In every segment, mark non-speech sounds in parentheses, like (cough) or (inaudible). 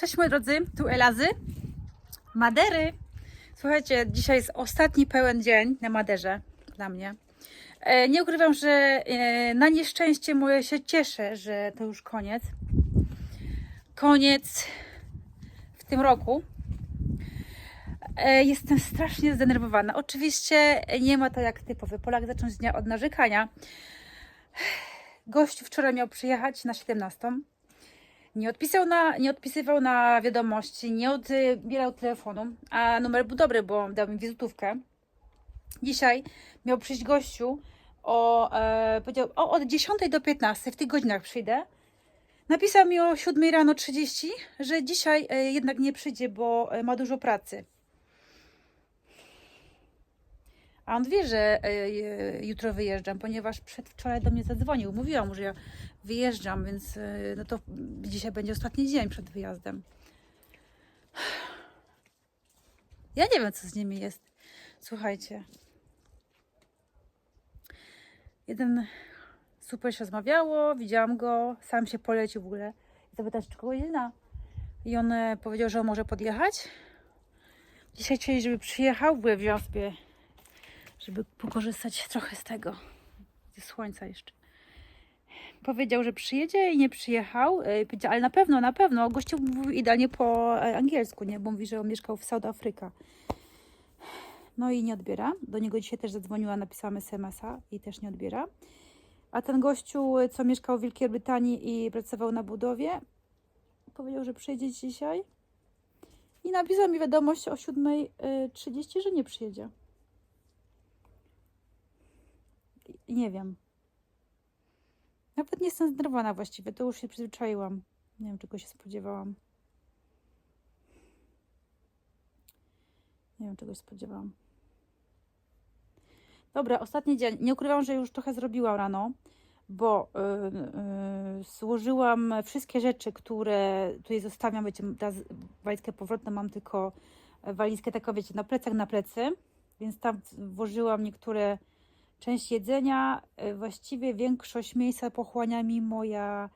Cześć moi drodzy, tu Elazy, Madery. Słuchajcie, dzisiaj jest ostatni pełen dzień na Maderze dla mnie. E, Nie ukrywam, że e, na nieszczęście moje się cieszę, że to już koniec. Koniec w tym roku. E, Jestem strasznie zdenerwowana. Oczywiście nie ma to jak typowy Polak zacząć dnia od narzekania. Gościu wczoraj miał przyjechać na 17. Nie, odpisał na, nie odpisywał na wiadomości, nie odbierał telefonu, a numer był dobry, bo dał mi wizytówkę. Dzisiaj miał przyjść gościu o, e, powiedział, o, od 10 do 15, w tych godzinach przyjdę. Napisał mi o 7 rano 30, że dzisiaj e, jednak nie przyjdzie, bo e, ma dużo pracy. A on wie, że e, e, jutro wyjeżdżam, ponieważ przedwczoraj do mnie zadzwonił. Mówiłam mu, że ja wyjeżdżam, więc e, no to dzisiaj będzie ostatni dzień przed wyjazdem. Ja nie wiem, co z nimi jest. Słuchajcie. Jeden super się rozmawiało, widziałam go, sam się polecił w ogóle. I zapytać, czy kogoś zna. I on e, powiedział, że on może podjechać. Dzisiaj chcieli, żeby przyjechał, w wiosbie żeby pokorzystać trochę z tego, ze słońca jeszcze. Powiedział, że przyjedzie i nie przyjechał, e, powiedział, ale na pewno, na pewno. Gościu mówił idealnie po e, angielsku, nie? Bo mówi, że on mieszkał w South Africa. No i nie odbiera. Do niego dzisiaj też zadzwoniła, napisałam SMS-a i też nie odbiera. A ten gościu, co mieszkał w Wielkiej Brytanii i pracował na budowie, powiedział, że przyjedzie dzisiaj. I napisał mi wiadomość o 7.30, że nie przyjedzie. Nie wiem. Nawet nie jestem zdenerwowana właściwie, to już się przyzwyczaiłam. Nie wiem, czego się spodziewałam. Nie wiem, czego się spodziewałam. Dobra, ostatni dzień. Nie ukrywam, że już trochę zrobiłam rano, bo yy, yy, złożyłam wszystkie rzeczy, które tutaj zostawiam. Wiecie, teraz walizkę powrotną mam tylko walizkę taką, wiecie, na plecach, na plecy, więc tam włożyłam niektóre część jedzenia, e, właściwie większość miejsca pochłania mi moja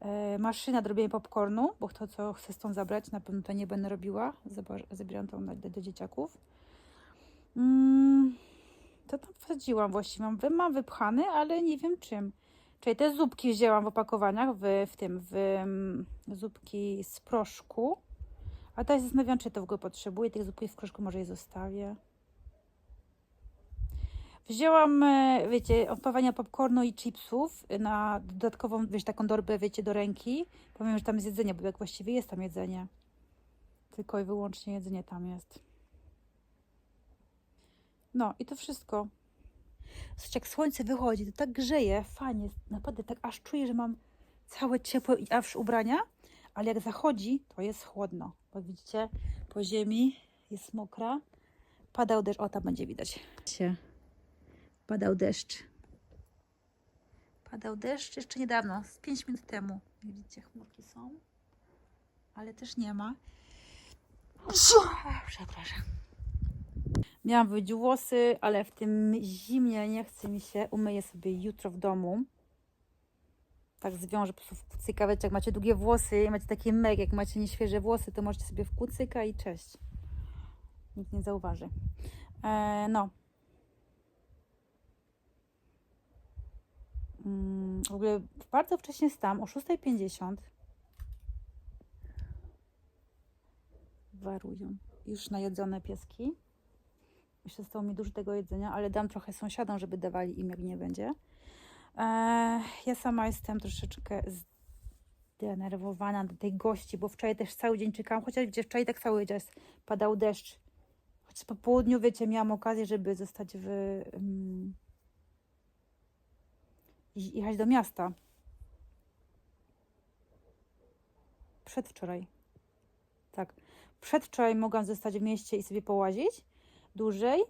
e, maszyna do robienia popcornu, bo to, co chcę stąd zabrać, na pewno to nie będę robiła. Zabieram to do, do dzieciaków. Mm, to tam wsadziłam właściwie. Mam, mam wypchany, ale nie wiem czym. Czyli te zupki wzięłam w opakowaniach, w, w tym, w mm, zupki z proszku. A teraz zastanawiam, czy to w ogóle potrzebuję. Tych zupki w proszku może je zostawię. Wzięłam, e, wiecie, opakowania popcornu i chipsów na dodatkową, wiesz, taką torbę, wiecie, do ręki. Powiem, że tam jest jedzenie, bo jak właściwie jest tam jedzenie. Tylko i wyłącznie jedzenie tam jest. No i to wszystko. Słuchajcie, jak słońce wychodzi, to tak grzeje, fajnie, naprawdę tak aż czuję, że mam całe ciepłe aż ubrania, ale jak zachodzi, to jest chłodno. Bo widzicie, po ziemi jest mokra. Padał deszcz, o tam będzie widać. Padał deszcz. Padał deszcz jeszcze niedawno, z 5 minut temu. Widzicie, chmurki są, ale też nie ma. Przepraszam. Miałam wyjść włosy, ale w tym zimnie nie chce mi się. Umyję sobie jutro w domu. Tak zwiążę po prostu w kucyka. Wiecie, jak macie długie włosy i macie takie meg, jak macie nieświeże włosy, to możecie sobie w kucyka i cześć. Nikt nie zauważy. E, no, w ogóle bardzo wcześnie stałam, o 6.50. Warują. Już najedzone pieski. Jeszcze zostało mi dużo tego jedzenia, ale dam trochę sąsiadom, żeby dawali im, jak nie będzie. Eee, ja sama jestem troszeczkę zdenerwowana do tej gości, bo wczoraj też cały dzień czekałam, chociaż gdzie wczoraj tak cały dzień padał deszcz. Chociaż po południu, wiecie, miałam okazję, żeby zostać w... Mm, jechać do miasta. Przedwczoraj. Tak. Przedwczoraj mogłam zostać w mieście i sobie połazić dłużej.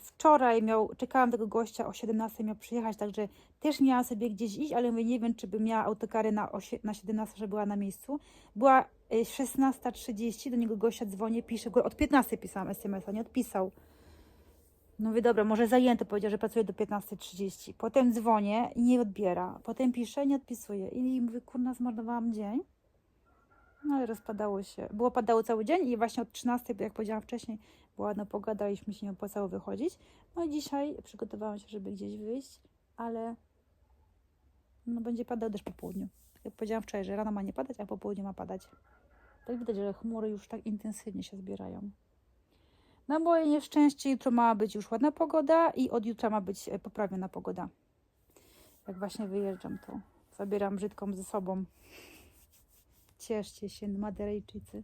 Wczoraj miał, czekałam tego gościa o 17 miał przyjechać, także też miałam sobie gdzieś iść, ale mówię, nie wiem, czy bym miała autokary na, osie, na 17, żeby była na miejscu. Była y, 16.30, do niego gościa dzwonię, pisze, od 15 pisałam SMS-a, nie odpisał. No mówię, dobra, może zajęty, powiedział, że pracuje do 15.30. Potem dzwonię i nie odbiera. Potem pisze, nie odpisuje. I mówię, kurna, zmarnowałam dzień. No ale rozpadało się. Było padało cały dzień i właśnie od 13, jak powiedziałam wcześniej, była ładna pogoda, iśmy się nie opłacało wychodzić. No i dzisiaj przygotowałam się, żeby gdzieś wyjść, ale no będzie padał deszcz po południu. Jak powiedziałam wczoraj, że rano ma nie padać, a po południu ma padać. Tak widać, że chmury już tak intensywnie się zbierają. Na moje nieszczęście jutro ma być już ładna pogoda i od jutra ma być e, poprawiona pogoda. Jak właśnie wyjeżdżam, to zabieram brzydką ze sobą. Cieszcie się, Maderejczycy.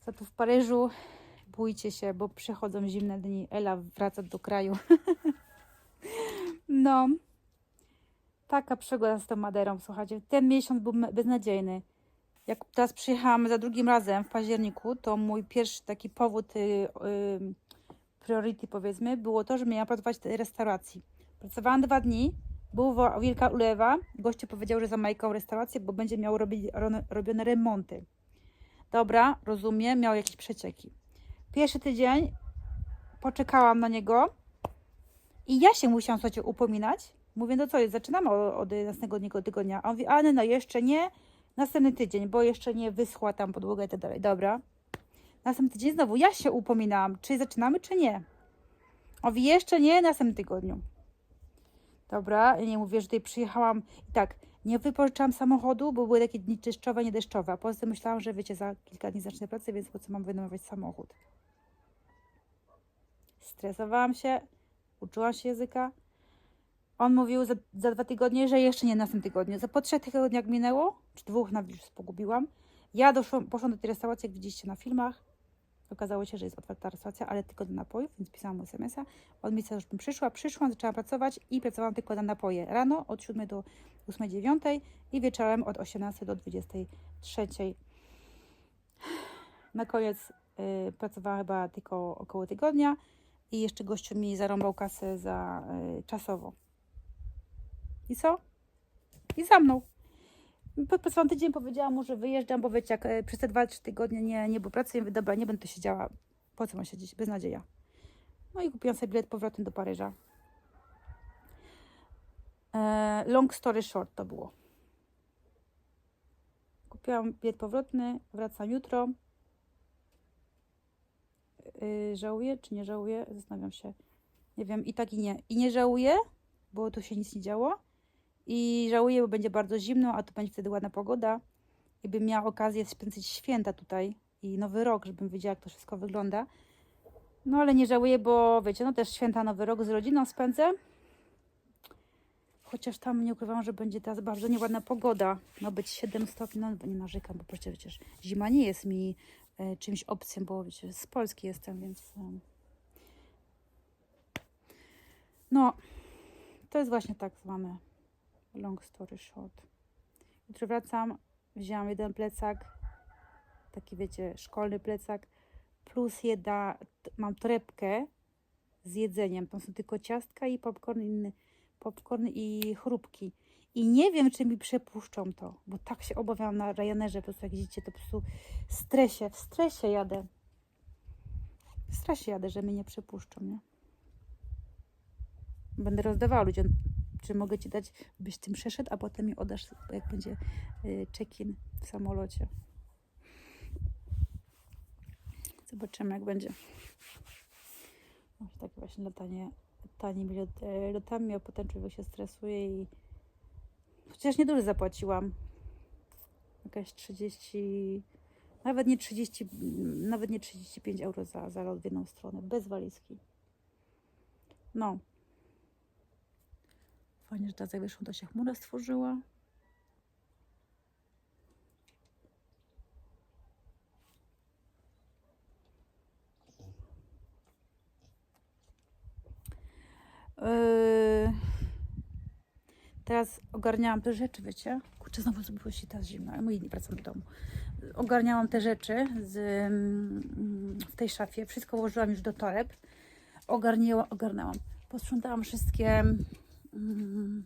Za to w Paryżu bójcie się, bo przychodzą zimne dni. Ela wraca do kraju. (laughs) no. Taka przygoda z tą Maderą, słuchajcie. Ten miesiąc był beznadziejny. Jak teraz przyjechałam za drugim razem w październiku, to mój pierwszy taki powód, y, y, priority powiedzmy, było to, że miałam pracować w tej restauracji. Pracowałam dwa dni, była wielka ulewa. Goście powiedział, że zamajkał restaurację, bo będzie miał robić, ro- robione remonty. Dobra, rozumiem, miał jakieś przecieki. Pierwszy tydzień poczekałam na niego i ja się musiałam słuchajcie, upominać. Mówię, no co zaczynamy od, od następnego tygodnia. A on mówi, a no jeszcze nie, następny tydzień, bo jeszcze nie wyschła tam podłoga i tak dalej. Dobra. Następny tydzień znowu ja się upominałam, czy zaczynamy, czy nie. Mówi, jeszcze nie, następnym tygodniu. Dobra, nie mówię, że tutaj przyjechałam i tak, nie wypożyczałam samochodu, bo były takie dni deszczowe, niedeszczowe. A poza tym myślałam, że wiecie, za kilka dni zacznę pracę, więc po co mam wynajmować samochód? Stresowałam się, uczyłam się języka. On mówił za, za dwa tygodnie, że jeszcze nie w następnym tygodniu. Za po trzech tygodniach minęło, czy dwóch nawet już pogubiłam. Ja doszłam, poszłam do tej restauracji, jak widzieliście na filmach. Okazało się, że jest otwarta restauracja, ale tylko do napojów, więc pisałam mu SMS-a. On mi żebym przyszła, przyszłam, zaczęłam pracować i pracowałam tylko na napoje. Rano od 7 do 8, 9 i wieczorem od 18 do 23. Na koniec y, pracowałam chyba tylko około tygodnia i jeszcze gościu mi zarąbał kasę za y, czasowo. I co? I za mną. Pracowałam tydzień, powiedziałam mu, że wyjeżdżam, bo wiecie, jak e, przez te 2-3 tygodnie nie, nie było pracy, ja dobra, nie będę tu siedziała. Po co mam siedzieć? Beznadzieja. No i kupiłam sobie bilet powrotem do Paryża. E, long story short to było. Kupiłam bilet powrotny, wracam jutro. Yy, żałuję czy nie żałuję? Zastanawiam się. Nie wiem, i tak i nie. I nie żałuję, bo tu się nic nie działo. I żałuję, bo będzie bardzo zimno, a tu będzie wtedy ładna pogoda. I bym miała okazję spędzić święta tutaj i nowy rok, żebym wiedziała, jak to wszystko wygląda. No ale nie żałuję, bo wiecie, no też święta, nowy rok z rodziną spędzę. Chociaż tam nie ukrywam, że będzie teraz bardzo nieładna pogoda. Ma być 7 stopni, no nie narzekam, bo przecież przecież zima nie jest mi e, czymś opcją, bo wiecie, z Polski jestem, więc... em, no, to jest właśnie tak zwany long story short. Jutro wracam, wzięłam jeden plecak, taki wiecie, szkolny plecak, plus jedna, mam torebkę z jedzeniem. Tam są tylko ciastka i popcorn, inny, popcorn i chrupki. I nie wiem, czy mi przepuszczą to, bo tak się obawiam na Ryanerze, po prostu jak widzicie, to po prostu w stresie, w stresie jadę. W stresie jadę, że mnie nie przepuszczą, nie? Będę rozdawała ludziom, czy mogę Ci dać, byś tym przeszedł, a potem mi oddasz, jak będzie y, check-in w samolocie. Zobaczymy, jak będzie. No, takie właśnie latanie tanimi e, lotami, a potem człowiek się stresuje i chociaż niedużo zapłaciłam. Jakaś 30, nawet nie 30, nawet nie 35 euro za, za lot w jedną stronę, bez walizki. No. Fajnie, że ta to się chmura stworzyła. Yy, Teraz ogarniałam te rzeczy, wiecie? Kurczę, znowu zrobiło się teraz zimno, ale moi nie wracam do domu. Ogarniałam te rzeczy z, mm, w tej szafie. Wszystko włożyłam już do toreb. Ogarnięła, ogarnęłam. Posprzątałam wszystkie mm,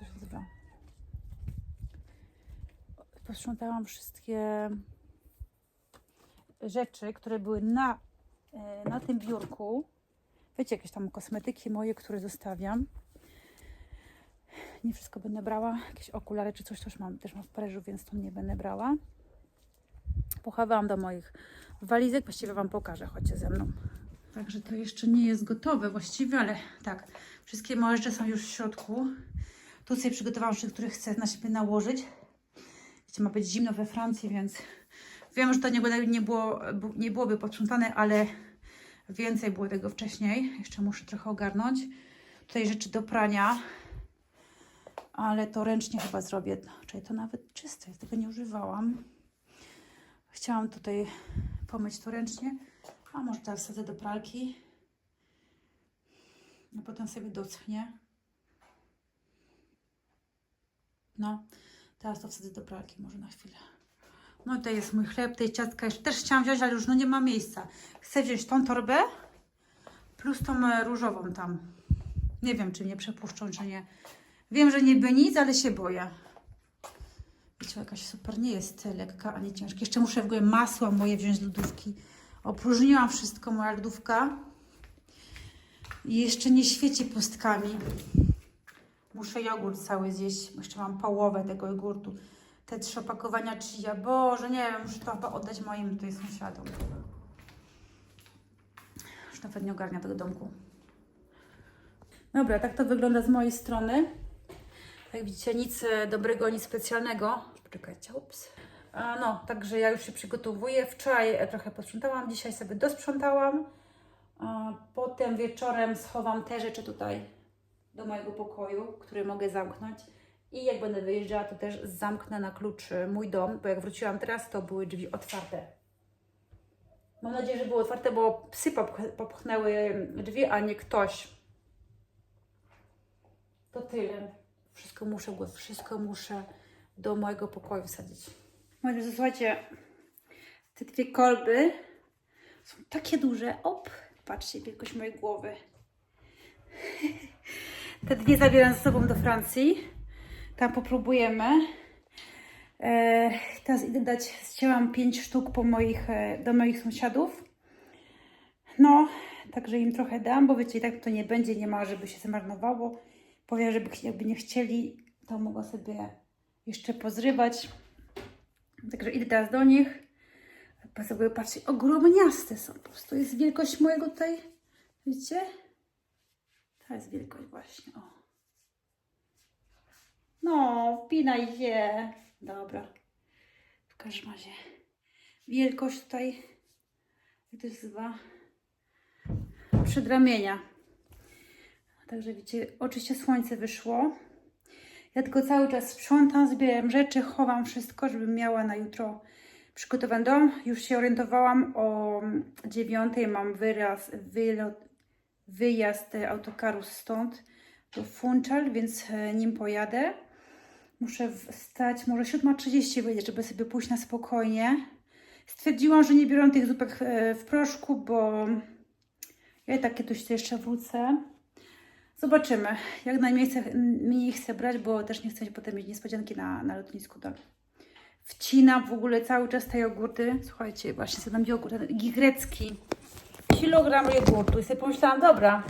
jak to? Posprzątałam wszystkie rzeczy, które były na, e, na tym biurku. Wiecie, jakieś tam kosmetyki moje, które zostawiam. nie wszystko będę brała. Jakieś okulary czy coś też mam, też mam w Paryżu, więc to nie będę brała. Pochowałam do moich walizek, właściwie Wam pokażę, chodźcie ze mną. Także to jeszcze nie jest gotowe właściwie, ale tak, wszystkie moje rzeczy są już w środku. Tu sobie przygotowałam rzeczy, które chcę na siebie nałożyć. Wiecie, ma być zimno we Francji, więc wiem, że to nie, nie, było, nie byłoby posprzątane, ale więcej było tego wcześniej. Jeszcze muszę trochę ogarnąć. Tutaj rzeczy do prania, ale to ręcznie chyba zrobię. Czyli to nawet czyste, jest, tego nie używałam. Chciałam tutaj pomyć to ręcznie, a może teraz wsadzę do pralki. A potem sobie doschnie. No, teraz to wsadzę do pralki może na chwilę. No tutaj jest mój chleb, tej ciastka jeszcze też chciałam wziąć, ale już no nie ma miejsca. Chcę wziąć tą torbę plus tą e, różową tam. Nie wiem, czy mnie przepuszczą, czy nie. Wiem, że niby nic, ale się boję. Wiecie, jakaś super nie jest lekka ani ciężka. Jeszcze muszę w ogóle masła moje wziąć z lodówki. Opróżniłam wszystko, moja lodówka. I jeszcze nie świeci pustkami. Muszę jogurt cały zjeść. Jeszcze mam połowę tego jogurtu. Te trzy opakowania chia. Boże, nie wiem, muszę to chyba oddać moim tutaj sąsiadom. Już nawet nie ogarnia tego domku. Dobra, tak to wygląda z mojej strony. Jak widzicie, nic e, dobrego, nic specjalnego. Poczekajcie, ups. No, także ja już się przygotowuję. Wczoraj e, trochę posprzątałam, dzisiaj sobie dosprzątałam. Potem wieczorem schowam te rzeczy tutaj do mojego pokoju, który mogę zamknąć. I jak będę wyjeżdżała, to też zamknę na klucz e, mój dom, bo jak wróciłam teraz, to były drzwi otwarte. Mam nadzieję, że były otwarte, bo psy popch- popchnęły drzwi, a nie ktoś. To tyle. Wszystko muszę, wszystko muszę do mojego pokoju wsadzić. Moi drodzy, słuchajcie, te dwie kolby są takie duże. Op, patrzcie, wielkość mojej głowy. (laughs) Te dwie zabieram ze sobą do Francji. Tam popróbujemy. E, teraz idę dać, zcięłam pięć sztuk po moich, e, do moich sąsiadów. No, także im trochę dam, bo wiecie, i tak to nie będzie, nie ma, żeby się zmarnowało. Powiem, żeby jakby nie chcieli, to mogą sobie jeszcze pozrywać. Także idę teraz do nich. Sobie patrzcie, ogromniaste są. Po prostu jest wielkość mojego tutaj. Widzicie? To jest wielkość właśnie. O. No, wpinaj się. Dobra. W każdym razie. Wielkość tutaj. Jak to się nazywa? Przedramienia. Także widzicie, oczywiście słońce wyszło. Ja tylko cały czas sprzątam, zbieram rzeczy, chowam wszystko, żebym miała na jutro przygotowany dom. Już się orientowałam o dziewiątej mam wyraz, wylot, wyjazd autokaru stąd do Funchal, więc e, nim pojadę. Muszę wstać, może 7.30 wyjdzie, żeby sobie pójść na spokojnie. Stwierdziłam, że nie biorę tych zupek e, w proszku, bo ja i tak kiedyś jeszcze wrócę. Zobaczymy. Jak najmniej chcę, brać, bo też nie chcę potem mieć niespodzianki na, na lotnisku. Tak. Wcinam w ogóle cały czas te jogurty. Słuchajcie, właśnie sobie dam jogurt grecki. Kilogram jogurtu. I sobie pomyślałam, dobra.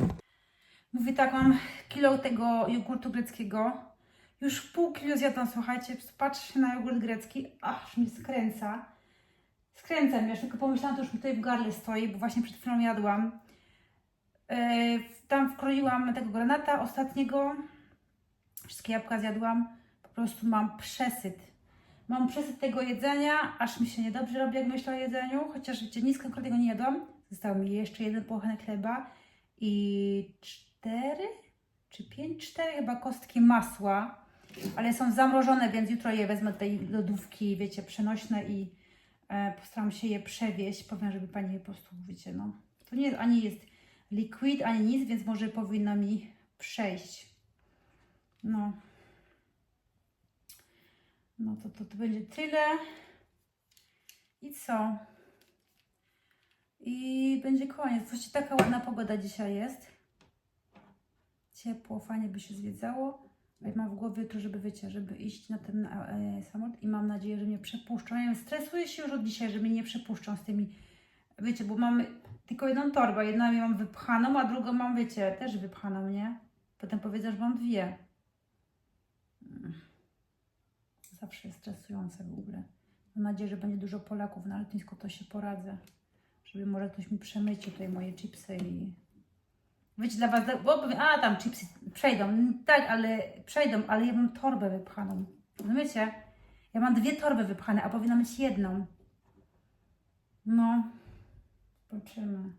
Mówię tak, mam kilo tego jogurtu greckiego. Już pół kilo zjadłam, słuchajcie. Patrzę się na jogurt grecki, aż mi skręca. Skręca mnie, tylko pomyślałam, to już mi tutaj w gardle stoi, bo właśnie przed chwilą jadłam. Yy, tam wkroiłam tego granata ostatniego. Wszystkie jabłka zjadłam. Po prostu mam przesyt. Mam przesyt tego jedzenia, aż mi się niedobrze robi, jak myślę o jedzeniu. Chociaż wiecie, nic konkretnego nie jadłam. Został mi jeszcze jeden połachanek chleba i cztery czy pięć, cztery chyba kostki masła. Ale są zamrożone, więc jutro je wezmę do tej lodówki, wiecie, przenośne i e, postaram się je przewieźć. Powiem, żeby pani po prostu, wiecie, no. To nie ani jest liquid, ani nic, więc może powinno mi przejść. No. No to, to, to będzie tyle. I co? I będzie koniec. Właściwie taka ładna pogoda dzisiaj jest. Ciepło, fajnie by się zwiedzało. A ja mam w głowie to, żeby wiecie, żeby iść na ten e, samolot i mam nadzieję, że mnie przepuszczą. Ja stresuję się już od dzisiaj, że mnie nie przepuszczą z tymi, wiecie, bo mamy tylko jedną torbę. Jedną mam wypchaną, a drugą mam, wiecie, też wypchaną, nie? Potem powiedzą, że mam dwie. zawsze jest stresujące w ogóle. Mam nadzieję, że będzie dużo Polaków na lotnisku, to się poradzę. Żeby może ktoś mi przemycił tutaj moje chipsy i... Wiecie, dla Was, bo powiem, a tam chipsy przejdą, tak, ale przejdą, ale ja mam torbę wypchaną. Rozumiecie? Ja mam dwie torby wypchane, a powinna mieć jedną. No, zobaczymy.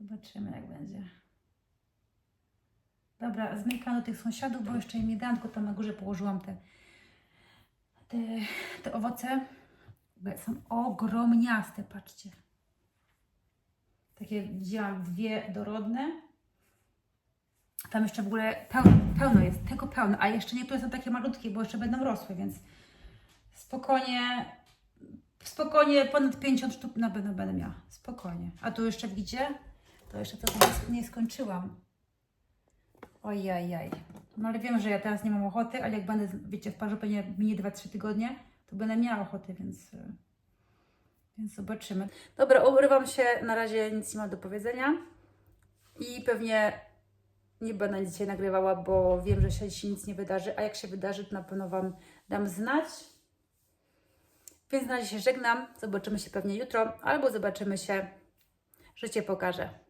Zobaczymy, jak będzie. Dobra, zmykam do tych sąsiadów, bo jeszcze im nie tylko tam na górze położyłam te, te, te owoce. Są ogromniaste, patrzcie. Takie widziałam dwie dorodne. Tam jeszcze w ogóle pełno, pełno jest, tego pełno, a jeszcze niektóre są takie malutkie, bo jeszcze będą rosły, więc spokojnie, spokojnie ponad 50 sztuk na pewno będę miała. Spokojnie. A tu jeszcze widzicie? To jeszcze to nie, skończyłam. Ojajaj. No ale wiem, że ja teraz nie mam ochoty, ale jak będę, wiecie, w parze pewnie minie 2-3 tygodnie, to będę miała ochotę, więc, y, więc zobaczymy. Dobra, urywam się, na razie nic nie mam do powiedzenia i pewnie nie będę dzisiaj nagrywała, bo wiem, że się nic nie wydarzy, a jak się wydarzy, to na pewno Wam dam znać. Więc na razie się żegnam, zobaczymy się pewnie jutro, albo zobaczymy się, życie pokaże.